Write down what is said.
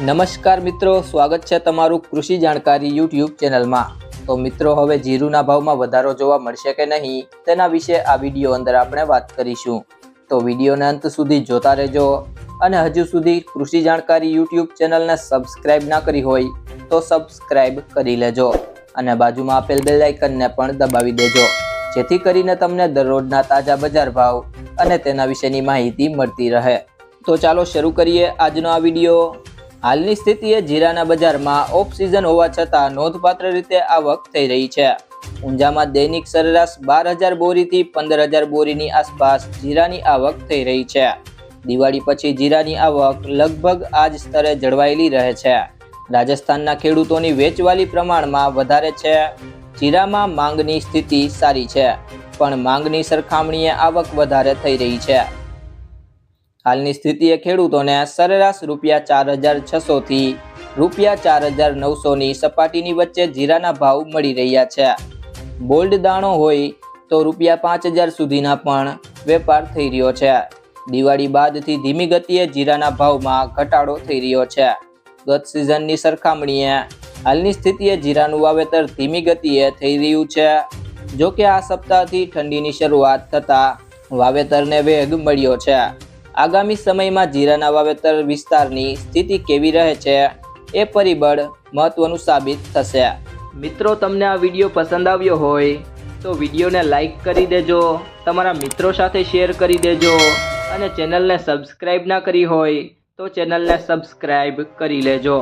નમસ્કાર મિત્રો, સ્વાગત છે તમારું કૃષિ જાણકારી યુટ્યુબ ચેનલમાં. તો મિત્રો, હવે જીરુના ભાવમાં વધારો જોવા મળશે કે નહીં, તેના વિશે આ વીડિયો અંદર આપણે વાત કરીશું. તો વિડીયોને અંત સુધી જોતા રહેજો અને હજુ સુધી કૃષિ જાણકારી યુટ્યુબ ચેનલને સબસ્ક્રાઇબ ના કરી હોય તો સબસ્ક્રાઇબ કરી લેજો અને બાજુમાં આપેલ બેલ આઇકનને પણ દબાવી દેજો. જેથી કરીને તમને દરરોજના તાજા બજાર ભાવ અને તેના વિશેની માહિતી મળતી રહે. તો ચાલો શરૂ કરીએ આજનો આ વીડિયો. હાલની સ્થિતિએ જીરાના બજારમાં ઓફ સિઝન હોવા છતાં નોંધપાત્ર રીતે આવક થઈ રહી છે. ઊંઝામાં દૈનિક સરેરાશ બાર હજાર બોરીથી પંદર હજાર બોરીની આસપાસ જીરાની આવક થઈ રહી છે. દિવાળી પછી જીરાની આવક લગભગ આ જ સ્તરે જળવાયેલી રહે છે. રાજસ્થાનના ખેડૂતોની વેચવાલી પ્રમાણમાં વધારે છે. જીરામાં માંગની સ્થિતિ સારી છે, પણ માંગની સરખામણીએ આવક વધારે થઈ રહી છે. હાલની સ્થિતિએ ખેડૂતોને સરેરાશ રૂપિયા ચાર હજાર છસોથી રૂપિયા ચાર હજાર નવસોની સપાટીની વચ્ચે જીરાના ભાવ મળી રહ્યા છે. બોલ્ડ દાણો હોય તો રૂપિયા પાંચ હજાર સુધીના પણ વેપાર થઈ રહ્યો છે. દિવાળી બાદથી ધીમી ગતિએ જીરાના ભાવમાં ઘટાડો થઈ રહ્યો છે. ગત સિઝનની સરખામણીએ હાલની સ્થિતિએ જીરાનું વાવેતર ધીમી ગતિએ થઈ રહ્યું છે. જો કે આ સપ્તાહથી ઠંડીની શરૂઆત થતાં વાવેતરને વેગ મળ્યો છે. આગામી સમયમાં જીરાના વાવેતર વિસ્તારની સ્થિતિ કેવી રહે છે એ પરિબળ મહત્વનું સાબિત થશે. મિત્રો, તમને આ વીડિયો પસંદ આવ્યો હોય તો વિડીયોને લાઈક કરી દેજો, તમારા મિત્રો સાથે શેર કરી દેજો અને ચેનલને સબસ્ક્રાઈબ ના કરી હોય તો ચેનલને સબસ્ક્રાઈબ કરી લેજો.